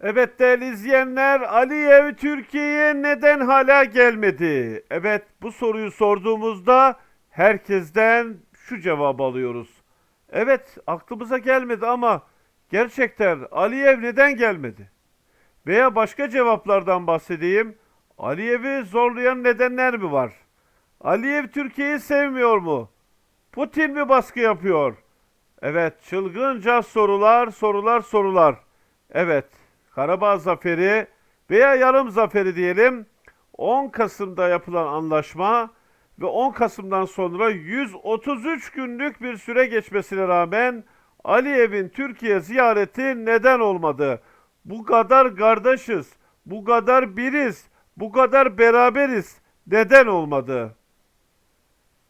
Evet değerli izleyenler, Aliyev Türkiye'ye neden hala gelmedi? Evet bu soruyu sorduğumuzda herkesten şu cevabı alıyoruz. Evet aklımıza gelmedi ama gerçekten Aliyev neden gelmedi? Veya başka cevaplardan bahsedeyim. Aliyev'i zorlayan nedenler mi var? Aliyev Türkiye'yi sevmiyor mu? Putin mi baskı yapıyor? Evet, çılgınca sorular, sorular, sorular. Evet, Karabağ Zaferi veya yarım zaferi diyelim. 10 Kasım'da yapılan anlaşma ve 10 Kasım'dan sonra 133 günlük bir süre geçmesine rağmen Aliyev'in Türkiye ziyareti neden olmadı? Bu kadar kardeşiz, bu kadar biriz, bu kadar beraberiz. Neden olmadı?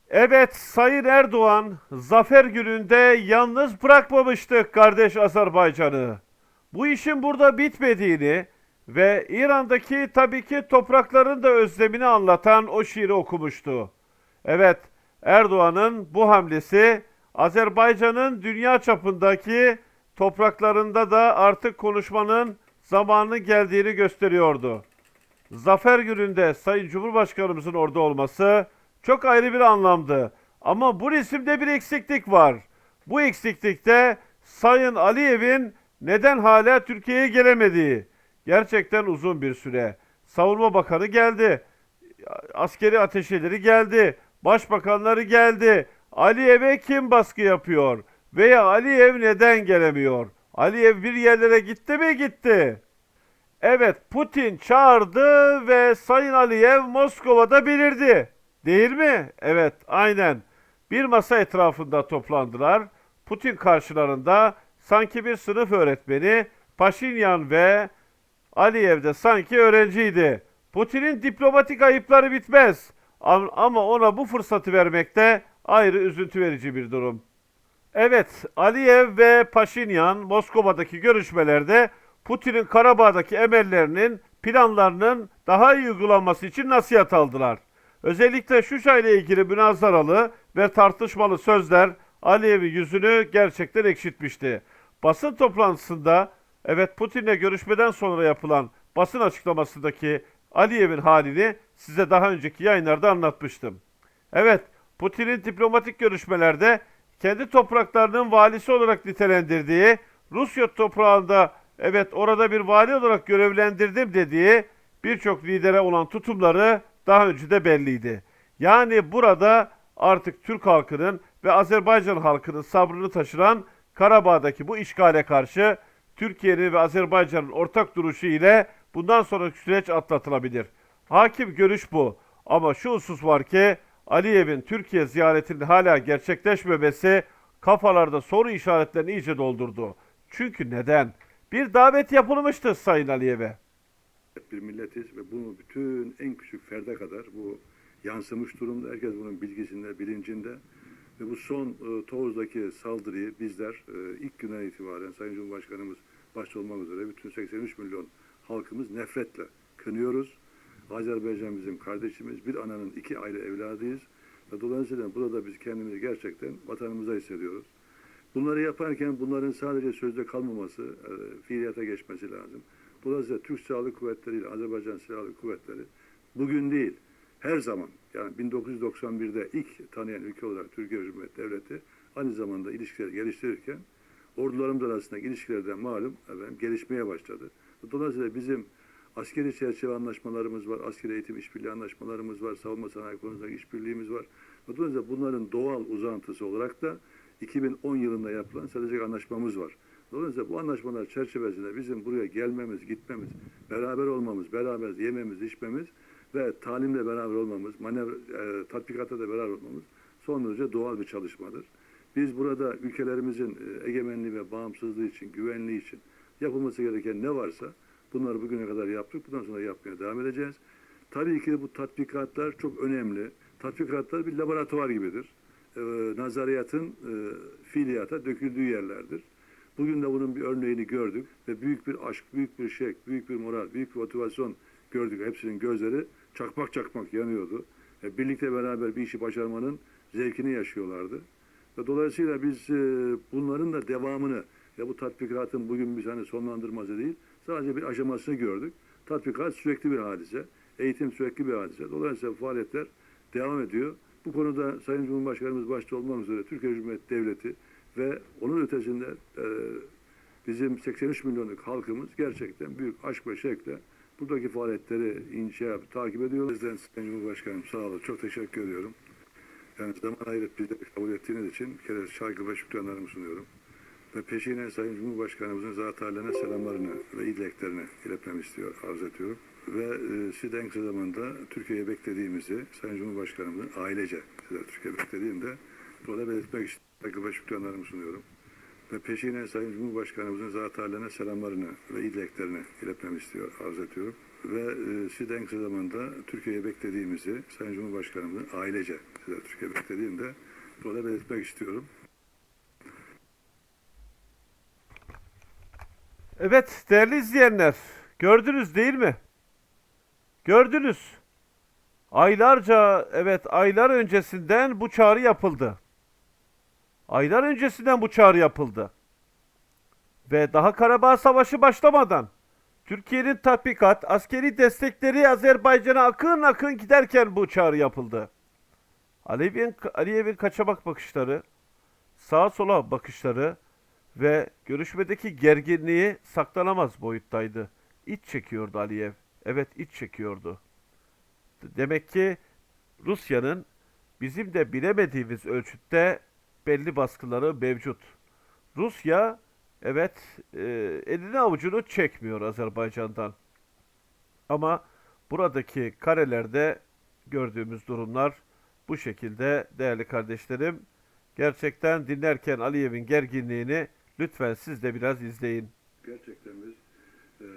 Evet Sayın Erdoğan zafer gününde yalnız bırakmamıştık kardeş Azerbaycan'ı. Bu işin burada bitmediğini ve İran'daki tabii ki toprakların da özlemini anlatan o şiiri okumuştu. Evet Erdoğan'ın bu hamlesi Azerbaycan'ın dünya çapındaki topraklarında da artık konuşmanın zamanı geldiğini gösteriyordu. Zafer gününde Sayın Cumhurbaşkanımızın orada olması çok ayrı bir anlamdı. Ama bu resimde bir eksiklik var. Bu eksiklikte Sayın Aliyev'in neden hala Türkiye'ye gelemediği. Gerçekten uzun bir süre. Savunma Bakanı geldi. Askeri ateşeleri geldi. Başbakanları geldi. Aliyev'e kim baskı yapıyor? Veya Aliyev neden gelemiyor? Aliyev bir yerlere gitti mi gitti? Evet Putin çağırdı ve Sayın Aliyev Moskova'da belirdi. Değil mi? Evet aynen. Bir masa etrafında toplandılar. Putin karşılarında sanki bir sınıf öğretmeni Paşinyan ve Aliyev de sanki öğrenciydi. Putin'in diplomatik ayıpları bitmez. Am- Ama ona bu fırsatı vermekte ayrı üzüntü verici bir durum. Evet, Aliyev ve Paşinyan Moskova'daki görüşmelerde Putin'in Karabağ'daki emellerinin, planlarının daha iyi uygulanması için nasihat aldılar. Özellikle Şuşa ile ilgili münazaralı ve tartışmalı sözler Aliyev'in yüzünü gerçekten ekşitmişti. Basın toplantısında, evet Putin'le görüşmeden sonra yapılan basın açıklamasındaki Aliyev'in halini size daha önceki yayınlarda anlatmıştım. Evet, Putin'in diplomatik görüşmelerde kendi topraklarının valisi olarak nitelendirdiği, Rusya toprağında evet orada bir vali olarak görevlendirdim dediği birçok lidere olan tutumları daha önce de belliydi. Yani burada artık Türk halkının ve Azerbaycan halkının sabrını taşıran Karabağ'daki bu işgale karşı Türkiye'nin ve Azerbaycan'ın ortak duruşu ile bundan sonraki süreç atlatılabilir. Hakim görüş bu. Ama şu husus var ki Aliyev'in Türkiye ziyaretinin hala gerçekleşmemesi kafalarda soru işaretlerini iyice doldurdu. Çünkü neden? Bir davet yapılmıştı Sayın Aliyev'e. bir milletiz ve bunu bütün en küçük ferde kadar bu yansımış durumda. Herkes bunun bilgisinde, bilincinde. Ve bu son e, Tovuz'daki saldırıyı bizler e, ilk günden itibaren Sayın Cumhurbaşkanımız başta olmak üzere bütün 83 milyon halkımız nefretle kınıyoruz. Azerbaycan bizim kardeşimiz, bir ananın iki ayrı evladıyız. Ve dolayısıyla burada biz kendimizi gerçekten vatanımıza hissediyoruz. Bunları yaparken bunların sadece sözde kalmaması, e, fiiliyata geçmesi lazım. Dolayısıyla Türk Silahlı Kuvvetleri ile Azerbaycan Silahlı Kuvvetleri bugün değil, her zaman yani 1991'de ilk tanıyan ülke olarak Türkiye Cumhuriyeti Devleti aynı zamanda ilişkileri geliştirirken ordularımız arasındaki ilişkilerden malum efendim, gelişmeye başladı. Dolayısıyla bizim askeri çerçeve anlaşmalarımız var, askeri eğitim işbirliği anlaşmalarımız var, savunma sanayi konusundaki işbirliğimiz var. Dolayısıyla bunların doğal uzantısı olarak da 2010 yılında yapılan stratejik anlaşmamız var. Dolayısıyla bu anlaşmalar çerçevesinde bizim buraya gelmemiz, gitmemiz, beraber olmamız, beraber yememiz, içmemiz ve talimle beraber olmamız, manevra, e, tatbikatta da beraber olmamız son derece doğal bir çalışmadır. Biz burada ülkelerimizin e, egemenliği ve bağımsızlığı için, güvenliği için yapılması gereken ne varsa bunları bugüne kadar yaptık. Bundan sonra yapmaya devam edeceğiz. Tabii ki bu tatbikatlar çok önemli. Tatbikatlar bir laboratuvar gibidir. E, nazariyatın e, fiiliyata döküldüğü yerlerdir. Bugün de bunun bir örneğini gördük ve büyük bir aşk, büyük bir şek, büyük bir moral, büyük bir motivasyon gördük. Hepsinin gözleri çakmak çakmak yanıyordu. E, birlikte beraber bir işi başarmanın zevkini yaşıyorlardı. Ve dolayısıyla biz e, bunların da devamını ve bu tatbikatın bugün biz hani sonlandırması değil, sadece bir aşamasını gördük. Tatbikat sürekli bir hadise, eğitim sürekli bir hadise. Dolayısıyla faaliyetler devam ediyor. Bu konuda Sayın Cumhurbaşkanımız başta olmak üzere Türkiye Cumhuriyeti Devleti ve onun ötesinde e, bizim 83 milyonluk halkımız gerçekten büyük aşk ve şevkle buradaki faaliyetleri inşa, takip ediyoruz. Bizden Sayın Cumhurbaşkanım sağ olun. Çok teşekkür ediyorum. Yani zaman ayırıp bizleri kabul ettiğiniz için kere saygı ve şükranlarımı sunuyorum. Ve peşine Sayın Cumhurbaşkanımızın zat selamlarını ve iyi dileklerini iletmemi istiyor, arz ediyorum. Ve e, siz kısa zamanda Türkiye'ye beklediğimizi Sayın Cumhurbaşkanımızın ailece size Türkiye beklediğimde burada belirtmek için saygı ve şükranlarımı sunuyorum. Ve peşine Sayın Cumhurbaşkanımızın zat selamlarını ve iyi dileklerini iletmemi istiyor, arz ediyorum. Ve e, siz de en kısa zamanda Türkiye'ye beklediğimizi Sayın Cumhurbaşkanımızın ailece size Türkiye beklediğimde burada belirtmek istiyorum. Evet değerli izleyenler gördünüz değil mi? Gördünüz. Aylarca evet aylar öncesinden bu çağrı yapıldı. Aylar öncesinden bu çağrı yapıldı. Ve daha Karabağ Savaşı başlamadan Türkiye'nin tatbikat, askeri destekleri Azerbaycan'a akın akın giderken bu çağrı yapıldı. Aliyev'in Aliyev'in kaçamak bakışları, sağa sola bakışları ve görüşmedeki gerginliği saklanamaz boyuttaydı. İç çekiyordu Aliyev. Evet iç çekiyordu. Demek ki Rusya'nın bizim de bilemediğimiz ölçütte belli baskıları mevcut. Rusya evet e, elini avucunu çekmiyor Azerbaycan'dan. Ama buradaki karelerde gördüğümüz durumlar bu şekilde değerli kardeşlerim. Gerçekten dinlerken Aliyev'in gerginliğini lütfen siz de biraz izleyin. Gerçekten biz e,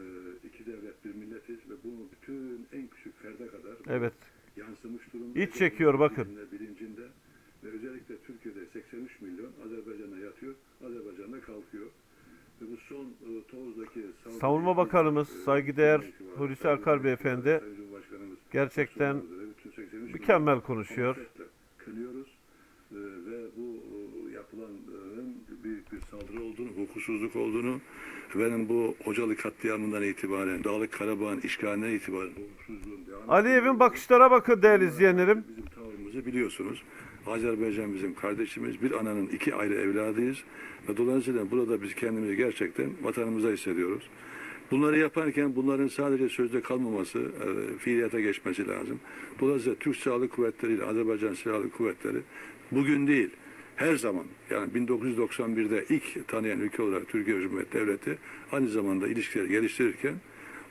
iki devlet bir milletiz ve bunu bütün en küçük ferde kadar Evet. yansımış durumda. İç çekiyor, bakın. Bilincinde, bilincinde ve özellikle Türkiye'de 83 milyon Azerbaycan'da yatıyor, Azerbaycan'da kalkıyor. Ve bu son e, saldırı- Savunma Bakanımız, e, saygıdeğer. Hulusi Akar Beyefendi gerçekten başta olmak üzere bütün 83 milyon mükemmel konuşuyor. Kınıyoruz Ee, ve bu e, yapılanların büyük bir saldırı olduğunu, hukuksuzluk olduğunu benim bu Hocalı katliamından itibaren, Dağlık Karabağ'ın işgalinden itibaren Aliyev'in bakışlara bakın değerli izleyenlerim. Bizim tavrımızı biliyorsunuz. Azerbaycan bizim kardeşimiz. Bir ananın iki ayrı evladıyız. Ve dolayısıyla burada biz kendimizi gerçekten vatanımıza hissediyoruz. Bunları yaparken bunların sadece sözde kalmaması, e, fiiliyata geçmesi lazım. Dolayısıyla Türk Silahlı Kuvvetleri ile Azerbaycan Silahlı Kuvvetleri bugün değil, her zaman yani 1991'de ilk tanıyan ülke olarak Türkiye Cumhuriyeti Devleti aynı zamanda ilişkileri geliştirirken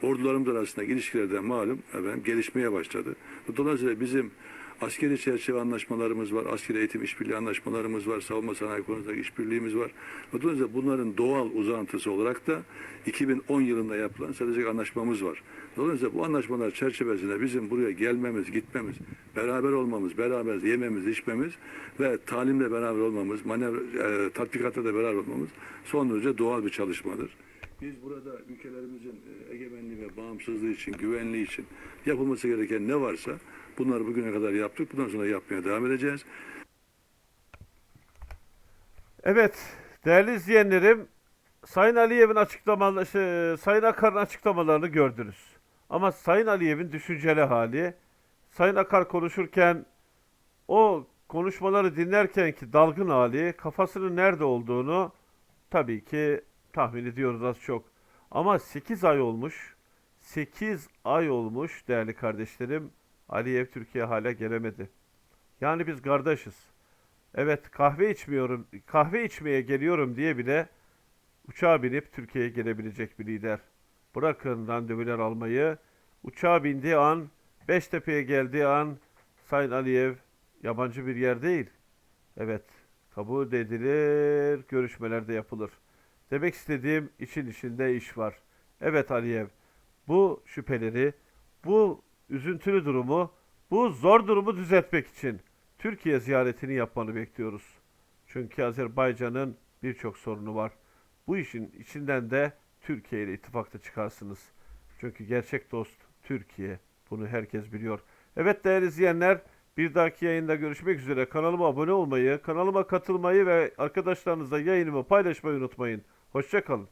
ordularımız arasındaki ilişkilerden malum efendim, gelişmeye başladı. Dolayısıyla bizim askeri çerçeve anlaşmalarımız var, askeri eğitim işbirliği anlaşmalarımız var, savunma sanayi konusundaki işbirliğimiz var. Dolayısıyla bunların doğal uzantısı olarak da 2010 yılında yapılan stratejik anlaşmamız var. Dolayısıyla bu anlaşmalar çerçevesinde bizim buraya gelmemiz, gitmemiz, beraber olmamız, beraber yememiz, içmemiz ve talimle beraber olmamız, manevra, e, tatbikatta da beraber olmamız son derece doğal bir çalışmadır. Biz burada ülkelerimizin e, egemenliği ve bağımsızlığı için, güvenliği için yapılması gereken ne varsa bunları bugüne kadar yaptık. Bundan sonra yapmaya devam edeceğiz. Evet değerli izleyenlerim Sayın Aliyev'in açıklamaları, şey, Sayın Akar'ın açıklamalarını gördünüz. Ama Sayın Aliyev'in düşünceli hali, Sayın Akar konuşurken o konuşmaları dinlerken ki dalgın hali, kafasının nerede olduğunu tabii ki tahmin ediyoruz az çok. Ama 8 ay olmuş, 8 ay olmuş değerli kardeşlerim, Aliyev Türkiye hala gelemedi. Yani biz kardeşiz. Evet kahve içmiyorum, kahve içmeye geliyorum diye bile uçağa binip Türkiye'ye gelebilecek bir lider. Bırakın randevular almayı. Uçağa bindiği an, Beştepe'ye geldiği an Sayın Aliyev yabancı bir yer değil. Evet, kabul edilir, görüşmeler de yapılır. Demek istediğim için içinde iş var. Evet Aliyev, bu şüpheleri, bu üzüntülü durumu, bu zor durumu düzeltmek için Türkiye ziyaretini yapmanı bekliyoruz. Çünkü Azerbaycan'ın birçok sorunu var. Bu işin içinden de Türkiye ile ittifakta çıkarsınız. Çünkü gerçek dost Türkiye. Bunu herkes biliyor. Evet değerli izleyenler, bir dahaki yayında görüşmek üzere. Kanalıma abone olmayı, kanalıma katılmayı ve arkadaşlarınızla yayınımı paylaşmayı unutmayın. Hoşçakalın.